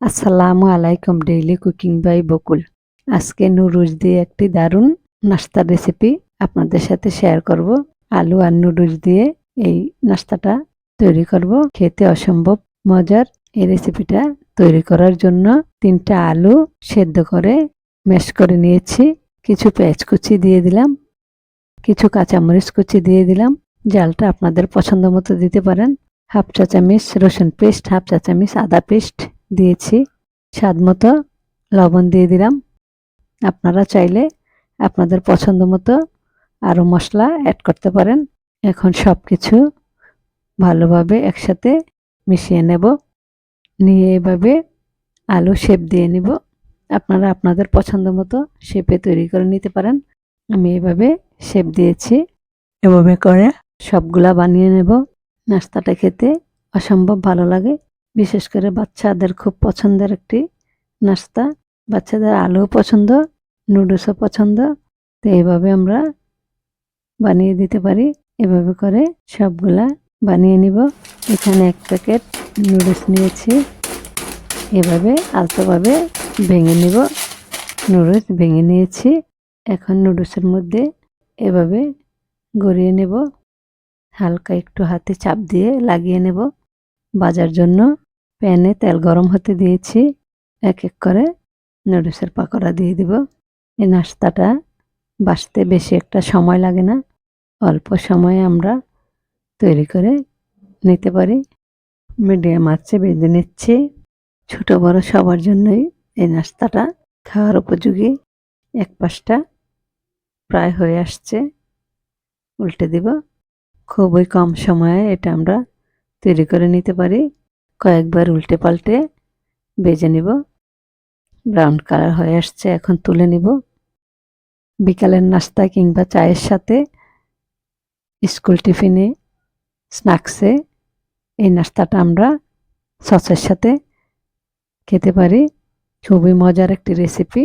আসসালামু আলাইকুম daily cooking by বকুল। আজকে নুডলস দিয়ে একটি দারুণ নাস্তার রেসিপি আপনাদের সাথে শেয়ার করব। আলু আর নুডলস দিয়ে এই নাস্তাটা তৈরি করব। খেতে অসম্ভব মজার এই রেসিপিটা তৈরি করার জন্য তিনটা আলু সেদ্ধ করে ম্যাশ করে নিয়েছি। কিছু পেঁয়াজ কুচি দিয়ে দিলাম, কিছু কাঁচামরিচ কুচি দিয়ে দিলাম। জালটা আপনাদের পছন্দ মতো দিতে পারেন। হাফ চা চামচ রসুন পেস্ট হাফ চা চামচ আদা পেস্ট দিয়েছি। স্বাদ মতো লবণ দিয়ে দিলাম। আপনারা চাইলে আপনাদের পছন্দ মতো আরও মশলা অ্যাড করতে পারেন। এখন সব কিছু ভালোভাবে একসাথে মিশিয়ে নেব। নিয়ে এভাবে আলু শেপ দিয়ে নিব। আপনারা আপনাদের পছন্দ মতো শেপে তৈরি করে নিতে পারেন। আমি এভাবে শেপ দিয়েছি। এভাবে করে সবগুলা বানিয়ে নেব। নাস্তাটা খেতে অসম্ভব ভালো লাগে। বিশেষ করে বাচ্চাদের খুব পছন্দের একটি নাস্তা। বাচ্চাদের আলুও পছন্দ, নুডলসও পছন্দ। তো এইভাবে আমরা বানিয়ে দিতে পারি। এভাবে করে সবগুলা বানিয়ে নিব। এখানে এক প্যাকেট নুডলস নিয়েছি। এভাবে আলতোভাবে ভেঙে নিব। নুডলস ভেঙে নিয়েছি। এখন নুডলসের মধ্যে এভাবে গড়িয়ে নেব। হালকা একটু হাতে চাপ দিয়ে লাগিয়ে নেব। বাজার জন্য প্যানে তেল গরম হতে দিয়েছি। এক এক করে নুডলসের পাকোড়া দিয়ে দিব। এই নাস্তাটা বাসতে বেশি একটা সময় লাগে না। অল্প সময়ে আমরা তৈরি করে নিতে পারি। মিডিয়াম আছে বেঁধে নিচ্ছি। ছোট বড় সবার জন্যই এই নাস্তাটা খাওয়ার উপযোগী। এক পাশটা প্রায় হয়ে আসছে। উল্টে দিব। খুবই কম সময়ে এটা আমরা তৈরি করে নিতে পারি। কয়েকবার উল্টে পাল্টে বেজে নিব। ব্রাউন কালার হয়ে আসছে, এখন তুলে নিব। বিকালের নাস্তা কিংবা চায়ের সাথে স্কুল টিফিনে, স্ন্যাক্সে এই নাস্তাটা আমরা সসের সাথে খেতে পারি। খুবই মজার একটি রেসিপি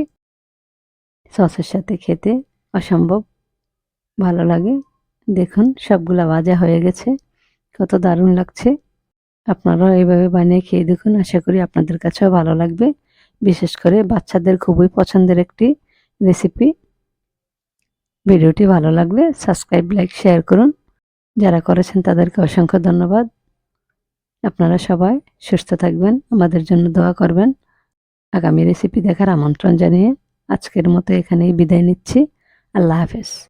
সসের সাথে খেতে অসম্ভব ভালো লাগে। দেখুন, সবগুলা ভাজা হয়ে গেছে। কত দারুণ লাগছে। আপনারাও এইভাবে বানিয়ে খেয়ে দেখুন। আশা করি আপনাদের কাছেও ভালো লাগবে। বিশেষ করে বাচ্চাদের খুবই পছন্দের একটি রেসিপি ভিডিওটি ভালো লাগলে সাবস্ক্রাইব লাইক শেয়ার করুন। যারা করেছেন তাদেরকে অসংখ্য ধন্যবাদ। আপনারা সবাই সুস্থ থাকবেন, আমাদের জন্য দোয়া করবেন। আগামী রেসিপি দেখার আমন্ত্রণ জানিয়ে আজকের মতো এখানেই বিদায় নিচ্ছি। আল্লাহ হাফেজ।